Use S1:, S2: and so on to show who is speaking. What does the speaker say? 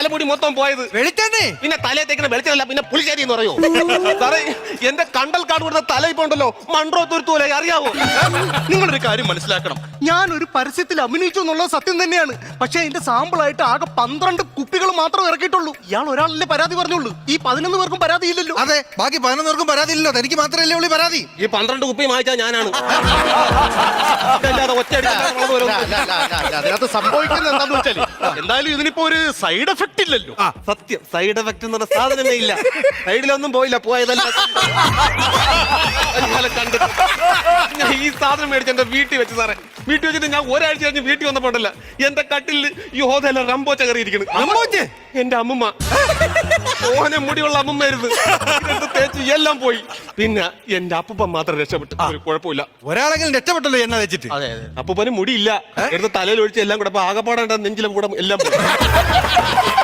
S1: തലമുടി മൊത്തം പോയത്.
S2: വെളിച്ചെണ്ണേ
S1: പിന്നെ തലയെ തേക്കുന്ന വെളിച്ചമല്ല പിന്നെ പുളിശ്ശേരി എന്ന് പറയോ? സാറേ എന്റെ കണ്ടൽ കാട് കൊടുത്ത തല ഇപ്പൊ ഉണ്ടല്ലോ. മൺട്രോ തുരുത്തൂല അറിയാവോ?
S3: നിങ്ങളൊരു കാര്യം മനസ്സിലാക്കണം. ഞാൻ ഒരു പരസ്യത്തിൽ അഭിനയിച്ചു എന്നുള്ളത് സത്യം തന്നെയാണ്. പക്ഷെ എന്റെ സാമ്പിൾ ആയിട്ട് ആകെ പന്ത്രണ്ട് കുപ്പികൾ മാത്രം ഇറക്കിയിട്ടുള്ളൂ. ഇയാൾ ഒരാളല്ലേ പരാതി പറഞ്ഞുള്ളൂ. ഈ പതിനൊന്ന് പേർക്കും പരാതി ഇല്ലല്ലോ.
S2: അതെ ബാക്കി പതിനൊന്നവർക്കും പരാതി ഇല്ലല്ലോ. തനിക്ക് മാത്രമല്ലേ ഉള്ളി പരാതി.
S1: ഈ പന്ത്രണ്ട് കുപ്പി വായിച്ചാൽ ഞാനാണ്. ഇതല്ലാതെ ഒറ്റ
S3: അതിനകത്ത് സംഭവിക്കുന്നത് എന്താന്ന് വെച്ചാൽ എന്തായാലും ഇതിനിപ്പോ ഒരു സൈഡ് എഫക്ട് ഇല്ലല്ലോ.
S1: ആ സത്യം. സൈഡ് എഫക്ട് എന്ന് പറഞ്ഞ സാധനമേ ഇല്ല. സൈഡിലൊന്നും പോയില്ല പോയതല്ല. കണ്ടിട്ട്. ഞാൻ ഈ സാധനം മേടിച്ച് എന്റെ വീട്ടിൽ വെച്ച് സാറേ. വീട്ടിൽ വെച്ചിട്ട് ഞാൻ ഒരാഴ്ച കഴിഞ്ഞ് വീട്ടിൽ വന്നപ്പോണ്ടല്ല. എന്റെ കട്ടിലിൽ ഈ ഹോദല റംബോച്ച കറിയിരിക്കുന്നു
S2: റംബോച്ചെ?
S1: എന്റെ അമ്മമ്മ. ഓനെ മുടിയുള്ള അമ്മമ്മയായിരുന്നു. ഇതെടുത്ത് തേച്ച് എല്ലാം പോയി. പിന്നെ എന്റെ അപ്പൂപ്പൻ മാത്രം രക്ഷപ്പെട്ടു. ഒരു കുഴപ്പമില്ല.
S2: ഒരാളെങ്കിലും രക്ഷപ്പെട്ടല്ലോ എന്നാ വെച്ചിട്ട്?
S1: അതെ അതെ. അപ്പൂപ്പന് മുടിയില്ല. എടുത്ത് തലയിൽ ഒഴിച്ച് എല്ലാം കൂടെ അപ്പൊ ആകപ്പാടെ നെഞ്ചിലും കൂടെ എല്ലാം പോയി.